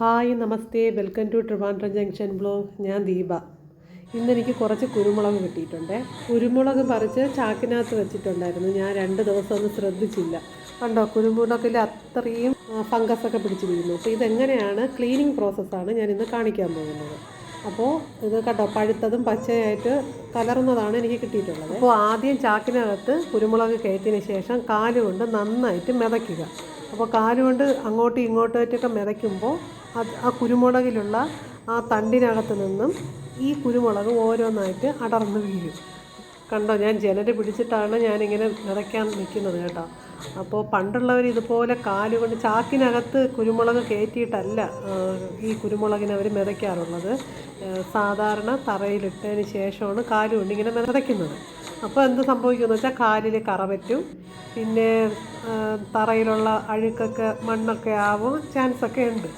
Hi namaste. Welcome to Trivandrum junction blog. ഞാൻ ദീപ. ഇന്നെനിക്ക് കുറച്ച് കുരുമുളക് കിട്ടിയിട്ടുണ്ട്. കുരുമുളക് പറിച്ച് ചാക്കിനകത്ത് വെച്ചിട്ടുണ്ടായിരുന്നു. ഞാൻ രണ്ട് ദിവസം ഒന്നും ശ്രദ്ധിച്ചില്ല. കണ്ടോ കുരുമുളകിൽ അത്രയും ഫംഗസ് ഒക്കെ പിടിച്ചിരിക്കുന്നു. അപ്പോൾ ഇതെങ്ങനെയാണ് ക്ലീനിങ് പ്രോസസ്സാണ് ഞാൻ ഇന്ന് കാണിക്കാൻ പോകുന്നത്. അപ്പോൾ ഇത് കണ്ടോ പഴുത്തതും പച്ചയായിട്ട് കലർന്നതാണ് എനിക്ക് കിട്ടിയിട്ടുള്ളത്. അപ്പോൾ ആദ്യം ചാക്കിനകത്ത് കുരുമുളക് കയറ്റിയതിന് ശേഷം കാലുകൊണ്ട് നന്നായിട്ട് മെതയ്ക്കുക. അപ്പോൾ കാലുകൊണ്ട് അങ്ങോട്ടും ഇങ്ങോട്ടുമായിട്ടൊക്കെ മെതയ്ക്കുമ്പോൾ അത് ആ കുരുമുളകിലുള്ള ആ തണ്ടിനകത്ത് നിന്നും ഈ കുരുമുളക് ഓരോന്നായിട്ട് അടർന്നു വീഴും. കണ്ടോ? ഞാൻ ജനൽ പിടിച്ചിട്ടാണ് ഞാനിങ്ങനെ നിറയ്ക്കാൻ നിൽക്കുന്നത് കേട്ടോ. അപ്പോൾ പണ്ടുള്ളവർ ഇതുപോലെ കാലുകൊണ്ട് ചാക്കിനകത്ത് കുരുമുളക് കയറ്റിയിട്ടല്ല ഈ കുരുമുളകിനെ അവർ മെതയ്ക്കാറുള്ളത്. സാധാരണ തറയിലിട്ടതിന് ശേഷമാണ് കാലുകൊണ്ട് ഇങ്ങനെ മെതയ്ക്കുന്നത്. അപ്പോൾ എന്ത് സംഭവിക്കുമെന്ന് വെച്ചാൽ കാലിൽ കറ പറ്റും. പിന്നെ തറയിലുള്ള അഴുക്കൊക്കെ മണ്ണൊക്കെ ആവും. ചാൻസ് ഒക്കെ ഉണ്ട്.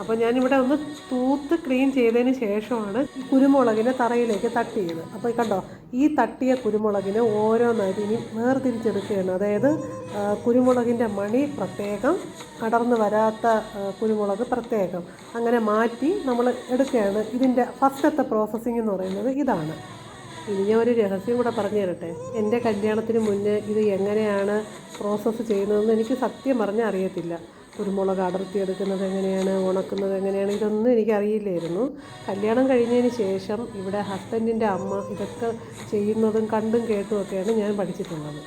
അപ്പോൾ ഞാനിവിടെ ഒന്ന് തൂത്ത് ക്ലീൻ ചെയ്തതിന് ശേഷമാണ് കുരുമുളകിനെ തറയിലേക്ക് തട്ടിയത് അപ്പോൾ കണ്ടോ ഈ തട്ടിയ കുരുമുളകിനെ ഓരോന്നായിട്ട് ഇനി വേർതിരിച്ചെടുക്കുകയാണ്. അതായത് കുരുമുളകിന്റെ മണി പ്രത്യേകം അടർന്നു വരാത്ത കുരുമുളക് പ്രത്യേകം. അങ്ങനെ മാറ്റി നമ്മൾ എടുക്കുകയാണ്. ഇതിന്റെ ഫസ്റ്റത്തെ പ്രോസസ്സിംഗ് എന്ന് പറയുന്നത് ഇതാണ്. ഇനി ഞാൻ ഒരു രഹസ്യം കൂടെ പറഞ്ഞു തരട്ടെ? എന്റെ കല്യാണത്തിന് മുന്നേ ഇത് എങ്ങനെയാണ് പ്രോസസ്സ് ചെയ്യുന്നതെന്ന് എനിക്ക് സത്യം പറഞ്ഞാൽ അറിയത്തില്ല. കുരുമുളക് അടർത്തി എടുക്കുന്നത് എങ്ങനെയാണ് ഉണക്കുന്നത് എങ്ങനെയാണ് ഇതൊന്നും എനിക്കറിയില്ലായിരുന്നു കല്യാണം കഴിഞ്ഞതിന് ശേഷം ഇവിടെ ഹസ്ബൻഡിന്റെ അമ്മ ഇതൊക്കെ ചെയ്യുന്നതും കണ്ടും കേട്ടുമൊക്കെയാണ് ഞാൻ പഠിച്ചിട്ടുള്ളത്.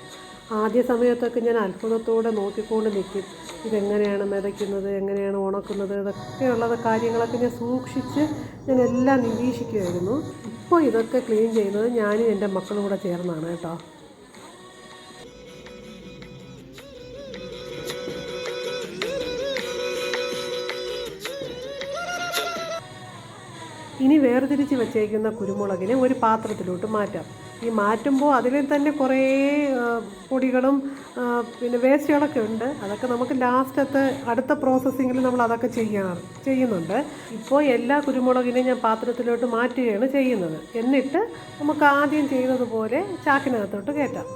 ആദ്യ സമയത്തൊക്കെ ഞാൻ അത്ഭുതത്തോടെ നോക്കിക്കൊണ്ട് നിൽക്കും. ഇതെങ്ങനെയാണ് മെതയ്ക്കുന്നത് എങ്ങനെയാണ് ഉണക്കുന്നത് ഇതൊക്കെയുള്ള കാര്യങ്ങളൊക്കെ ഞാൻ സൂക്ഷിച്ച് ഞാൻ എല്ലാം നിരീക്ഷിക്കുമായിരുന്നു. ഇപ്പോൾ ഇതൊക്കെ ക്ലീൻ ചെയ്യുന്നത് ഞാനും എന്റെ മക്കളും കൂടെ ചേർന്നാണ് കേട്ടോ. ഇനി വേർതിരിച്ച് വെച്ചേക്കുന്ന കുരുമുളകിനെ ഒരു പാത്രത്തിലോട്ട് മാറ്റാം. ഈ മാറ്റുമ്പോൾ അതിൽ തന്നെ കുറേ പൊടികളും പിന്നെ വേസ്റ്റുകളൊക്കെ ഉണ്ട്. അതൊക്കെ നമുക്ക് ലാസ്റ്റത്തെ അടുത്ത പ്രോസസ്സിങ്ങിൽ നമ്മൾ അതൊക്കെ ചെയ്യാറ് ചെയ്യുന്നുണ്ട്. ഇപ്പോൾ എല്ലാ കുരുമുളകിനെയും ഞാൻ പാത്രത്തിലോട്ട് മാറ്റുകയാണ് ചെയ്യുന്നത്. എന്നിട്ട് നമുക്ക് ആദ്യം ചെയ്തതുപോലെ ചാക്കിനകത്തോട്ട് കയറ്റാം.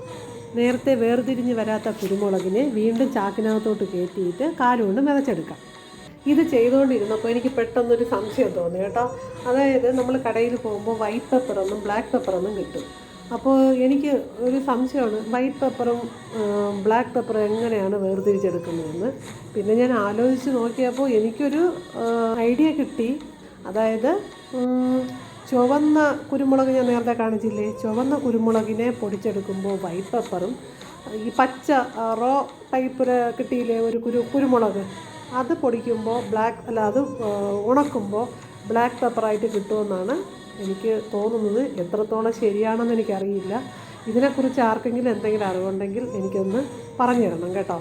നേരത്തെ വേർതിരിഞ്ഞ് വരാത്ത കുരുമുളകിനെ വീണ്ടും ചാക്കിനകത്തോട്ട് കയറ്റിയിട്ട് കാലുകൊണ്ട് മെതച്ചെടുക്കാം. ഇത് ചെയ്തുകൊണ്ടിരുന്നപ്പോൾ എനിക്ക് പെട്ടെന്നൊരു സംശയം തോന്നി കേട്ടോ. അതായത് നമ്മൾ കടയിൽ പോകുമ്പോൾ വൈറ്റ് പെപ്പറൊന്നും ബ്ലാക്ക് പെപ്പറൊന്നും കിട്ടും. അപ്പോൾ എനിക്ക് ഒരു സംശയമാണ് വൈറ്റ് പേപ്പറും ബ്ലാക്ക് പെപ്പറും എങ്ങനെയാണ് വേർതിരിച്ചെടുക്കുന്നതെന്ന്. പിന്നെ ഞാൻ ആലോചിച്ച് നോക്കിയപ്പോൾ എനിക്കൊരു ഐഡിയ കിട്ടി. അതായത് ചുവന്ന കുരുമുളക് ഞാൻ നേരത്തെ കാണിച്ചില്ലേ? ചുവന്ന കുരുമുളകിനെ പൊടിച്ചെടുക്കുമ്പോൾ വൈറ്റ് പേപ്പറും ഈ പച്ച റോ ടൈപ്പിൽ കിട്ടിയില്ലേ ഒരു കുരു കുരുമുളക്? അത് പൊടിക്കുമ്പോൾ ബ്ലാക്ക് അല്ല അത് ഉണക്കുമ്പോൾ ബ്ലാക്ക് പെപ്പറായിട്ട് കിട്ടുമെന്നാണ് എനിക്ക് തോന്നുന്നത് എത്രത്തോളം ശരിയാണെന്ന് എനിക്കറിയില്ല. ഇതിനെക്കുറിച്ച് ആർക്കെങ്കിലും എന്തെങ്കിലും അറിവുണ്ടെങ്കിൽ എനിക്കൊന്ന് പറഞ്ഞു തരണം കേട്ടോ.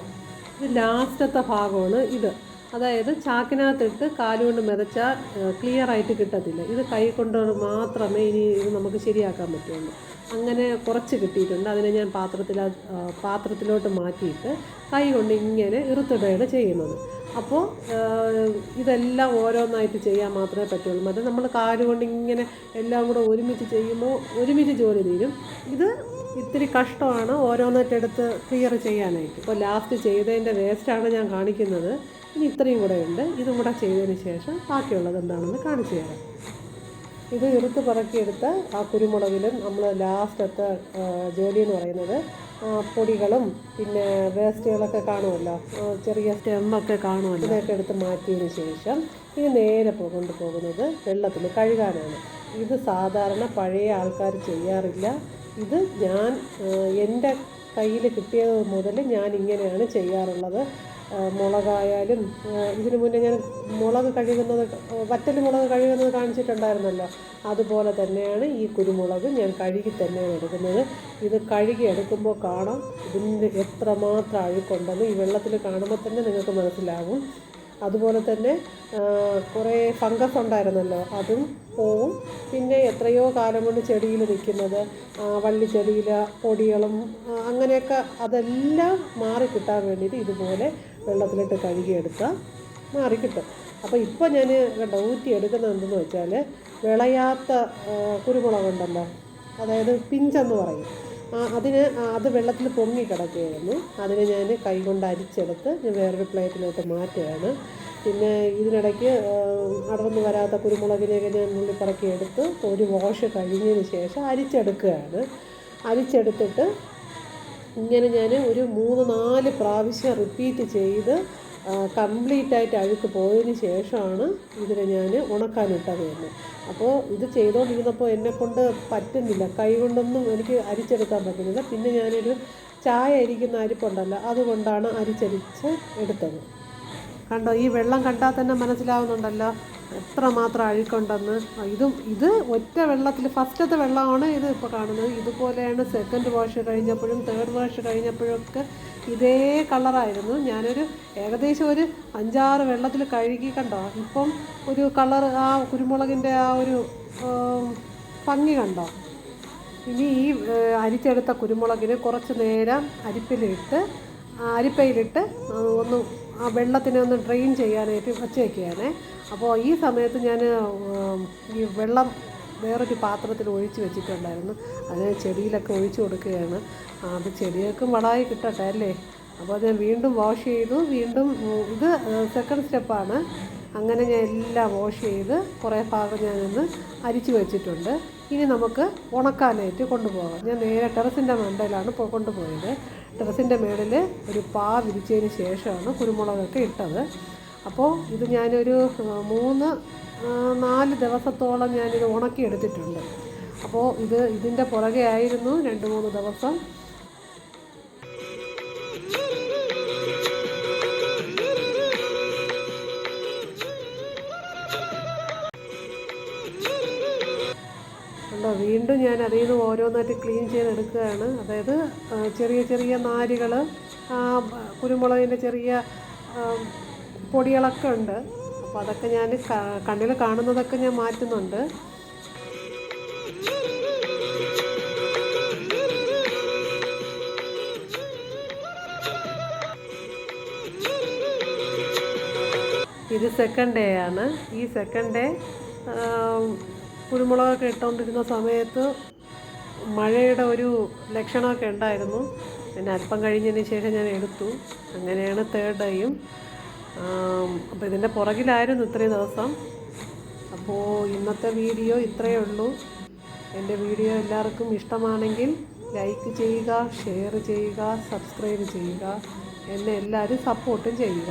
ഇത് ലാസ്റ്റത്തെ ഭാഗമാണ് ഇത്. അതായത് ചാക്കിനകത്തിട്ട് കാലുകൊണ്ട് മെതച്ചാൽ ക്ലിയർ ആയിട്ട് കിട്ടത്തില്ല. ഇത് കൈ കൊണ്ട് മാത്രമേ ഇനി ഇത് നമുക്ക് ശരിയാക്കാൻ പറ്റുള്ളൂ. അങ്ങനെ കുറച്ച് കിട്ടിയിട്ടുണ്ട്. അതിനെ ഞാൻ പാത്രത്തിൽ പാത്രത്തിലോട്ട് മാറ്റിയിട്ട് കൈ കൊണ്ട് ഇങ്ങനെ ഇറുത്തിടുകയാണ് ചെയ്യുന്നത്. അപ്പോൾ ഇതെല്ലാം ഓരോന്നായിട്ട് ചെയ്യാൻ മാത്രമേ പറ്റുള്ളൂ. മറ്റേ നമ്മൾ കാലുകൊണ്ട് ഇങ്ങനെ എല്ലാം കൂടെ ഒരുമിച്ച് ചെയ്യുമ്പോൾ ഒരുമിച്ച് ജോലി തീരും. ഇത് ഇത്തിരി കഷ്ടമാണ് ഓരോന്നായിട്ടെടുത്ത് ക്ലിയർ ചെയ്യാനായിട്ട്. ഇപ്പോൾ ലാസ്റ്റ് ചെയ്തതിന്റെ വേസ്റ്റാണ് ഞാൻ കാണിക്കുന്നത്. ഇനി ഇത്രയും കൂടെ ഉണ്ട്. ഇതും കൂടെ ചെയ്തതിന് ശേഷം ബാക്കിയുള്ളത് എന്താണെന്ന് കാണിച്ചു തരാം. ഇത് എടുത്ത് പറക്കിയെടുത്ത ആ കുരുമുളകിലും നമ്മൾ ലാസ്റ്റത്തെ ജോലി എന്ന് പറയുന്നത് പൊടികളും പിന്നെ വേസ്റ്റുകളൊക്കെ കാണുമല്ലോ? ചെറിയ സ്റ്റെമ്മൊക്കെ കാണുമല്ലോ. ഇതൊക്കെ എടുത്ത് മാറ്റിയതിന് ശേഷം ഇത് നേരെ കൊണ്ടുപോകുന്നത് വെള്ളത്തിൽ കഴുകാനാണ്. ഇത് സാധാരണ പഴയ ആൾക്കാർ ചെയ്യാറില്ല. ഇത് ഞാൻ എന്റെ കയ്യിൽ കിട്ടിയത് മുതൽ ഞാൻ ഇങ്ങനെയാണ് ചെയ്യാറുള്ളത്. മുളകായാലും ഇതിനു മുന്നേ ഞാൻ മുളക് കഴുകുന്നത് വറ്റൽ മുളക് കഴുകുന്നത് കാണിച്ചിട്ടുണ്ടായിരുന്നല്ലോ. അതുപോലെ തന്നെയാണ് ഈ കുരുമുളക് ഞാൻ കഴുകി തന്നെയാണ് എടുക്കുന്നത്. ഇത് കഴുകി എടുക്കുമ്പോൾ കാണാം ഇതിന്റെ എത്രമാത്രം അഴുക്കുണ്ടെന്ന്. ഈ വെള്ളത്തിൽ കാണുമ്പോൾ തന്നെ നിങ്ങൾക്ക് മനസ്സിലാവും. അതുപോലെ തന്നെ കുറേ ഫംഗസ് ഉണ്ടായിരുന്നല്ലോ. അതും പോവും. പിന്നെ എത്രയോ കാലം കൊണ്ട് ചെടിയിൽ നിൽക്കുന്നത് വള്ളിച്ചെടിയിൽ പൊടികളും അങ്ങനെയൊക്കെ അതെല്ലാം മാറി കിട്ടാൻ വേണ്ടിയിട്ട് ഇതുപോലെ വെള്ളത്തിലിട്ട് കഴുകിയെടുത്താൽ മാറിക്കിട്ടും. അപ്പോൾ ഇപ്പോൾ ഞാൻ കണ്ടോ ഊറ്റി എടുക്കുന്നത് എന്തെന്ന് വെച്ചാൽ വിളയാത്ത കുരുമുളകുണ്ടല്ലോ. അതായത് പിഞ്ചെന്ന് പറയും. അതിന് അത് വെള്ളത്തിൽ പൊങ്ങി കിടക്കുകയായിരുന്നു. അതിനെ ഞാൻ കൈകൊണ്ട് അരിച്ചെടുത്ത് ഞാൻ വേറൊരു പ്ലേറ്റിലോട്ട് മാറ്റുകയാണ്. പിന്നെ ഇതിനിടയ്ക്ക് അടർന്നു വരാത്ത കുരുമുളകിനെയൊക്കെ ഞാൻ നുള്ളി പറക്കി എടുത്ത് ഒരു വാഷ് കഴിഞ്ഞതിന് ശേഷം അരിച്ചെടുക്കുകയാണ്. അരിച്ചെടുത്തിട്ട് ഇങ്ങനെ ഞാൻ ഒരു മൂന്ന് നാല് പ്രാവശ്യം റിപ്പീറ്റ് ചെയ്ത് കംപ്ലീറ്റ് ആയിട്ട് അഴുക്ക് പോയതിന് ശേഷമാണ് ഇതിനെ ഞാൻ ഉണക്കാനിട്ടത് തന്നെ. അപ്പോൾ ഇത് ചെയ്തുകൊണ്ടിരുന്നപ്പോൾ എന്നെ കൊണ്ട് പറ്റുന്നില്ല. കൈ കൊണ്ടൊന്നും എനിക്ക് അരിച്ചെടുക്കാൻ പറ്റുന്നില്ല. പിന്നെ ഞാനൊരു ചായ അരിക്കുന്ന അരിപ്പുണ്ടല്ലോ അതുകൊണ്ടാണ് അരിച്ചരിച്ച് എടുത്തത്. കണ്ടോ ഈ വെള്ളം കണ്ടാൽ തന്നെ മനസ്സിലാവുന്നുണ്ടല്ലോ എത്രമാത്രം അഴുക്കുണ്ടെന്ന്. ഇതും ഇത് ഒറ്റ വെള്ളത്തിൽ ഫസ്റ്റത്തെ വെള്ളമാണ് ഇത് ഇപ്പോൾ കാണുന്നത്. ഇതുപോലെയാണ് സെക്കൻഡ് വാഷ് കഴിഞ്ഞപ്പോഴും തേർഡ് വാഷ് കഴിഞ്ഞപ്പോഴൊക്കെ ഇതേ കളറായിരുന്നു ഞാനൊരു ഏകദേശം ഒരു അഞ്ചാറ് വെള്ളത്തിൽ കഴുകി കണ്ടോ. ഇപ്പം ഒരു കളർ ആ കുരുമുളകിന്റെ ആ ഒരു ഭംഗി കണ്ടോ. ഇനി ഈ അരിച്ചെടുത്ത കുരുമുളകിന് കുറച്ച് നേരം അരിപ്പിലിട്ട് അരിപ്പയിലിട്ട് ഒന്ന് ആ വെള്ളത്തിനെ ഒന്ന് ഡ്രെയിൻ ചെയ്യാനായിട്ട് വച്ചേക്കുകയാണേ. അപ്പോൾ ഈ സമയത്ത് ഞാൻ ഈ വെള്ളം വേറൊരു പാത്രത്തിൽ ഒഴിച്ച് വെച്ചിട്ടുണ്ടായിരുന്നു. അത് ചെടിയിലൊക്കെ ഒഴിച്ചു കൊടുക്കുകയാണ്. അത് ചെടികൾക്കും വളമായി കിട്ടട്ടെ അല്ലേ? അപ്പോൾ ഞാൻ വീണ്ടും വാഷ് ചെയ്തു. വീണ്ടും ഇത് സെക്കൻഡ് സ്റ്റെപ്പാണ് അങ്ങനെ ഞാൻ എല്ലാം വാഷ് ചെയ്ത് കുറേ ഭാഗം ഞാനൊന്ന് അരിച്ചു വെച്ചിട്ടുണ്ട്. ഇനി നമുക്ക് ഉണക്കാനായിട്ട് കൊണ്ടുപോകാം. ഞാൻ നേരെ ടെറസിന്റെ മണ്ടയിലാണ് കൊണ്ടുപോയത്. ടെറസിന്റെ മേളിൽ ഒരു പാ വിരിച്ചതിന് ശേഷമാണ് കുരുമുളകൊക്കെ ഇട്ടത്. അപ്പോൾ ഇത് ഞാനൊരു മൂന്ന് നാല് ദിവസത്തോളം ഞാനിത് ഉണക്കിയെടുത്തിട്ടുണ്ട്. അപ്പോൾ ഇത് ഇതിന്റെ പുറകെ ആയിരുന്നു രണ്ട് മൂന്ന് ദിവസം കണ്ടോ വീണ്ടും ഞാൻ അതിൽ നിന്ന് ഓരോന്നായിട്ട് ക്ലീൻ ചെയ്തെടുക്കുകയാണ്. അതായത് ചെറിയ ചെറിയ നാരുകൾ കുരുമുളകിന്റെ ചെറിയ പൊടികളൊക്കെ ഉണ്ട്. അപ്പോൾ അതൊക്കെ ഞാൻ കണ്ണിൽ കാണുന്നതൊക്കെ ഞാൻ മാറ്റുന്നുണ്ട്. ഇത് സെക്കൻഡ് ഡേ ആണ്. ഈ സെക്കൻഡ് ഡേ കുരുമുളകൊക്കെ ഇട്ടുകൊണ്ടിരുന്ന സമയത്ത് മഴയുടെ ഒരു ലക്ഷണമൊക്കെ ഉണ്ടായിരുന്നു. പിന്നെ അല്പം കഴിഞ്ഞതിന് ശേഷം ഞാൻ എടുത്തു. അങ്ങനെയാണ് തേർഡ് ഡേയും അപ്പോൾ ഇതിന്റെ പുറകിലായിരുന്നു ഇത്രയും ദിവസം. അപ്പോൾ ഇന്നത്തെ വീഡിയോ ഇത്രയേ ഉള്ളൂ. എന്റെ വീഡിയോ എല്ലാവർക്കും ഇഷ്ടമാണെങ്കിൽ ലൈക്ക് ചെയ്യുക ഷെയർ ചെയ്യുക സബ്സ്ക്രൈബ് ചെയ്യുക. എന്നെ എല്ലാവരും സപ്പോർട്ടും ചെയ്യുക.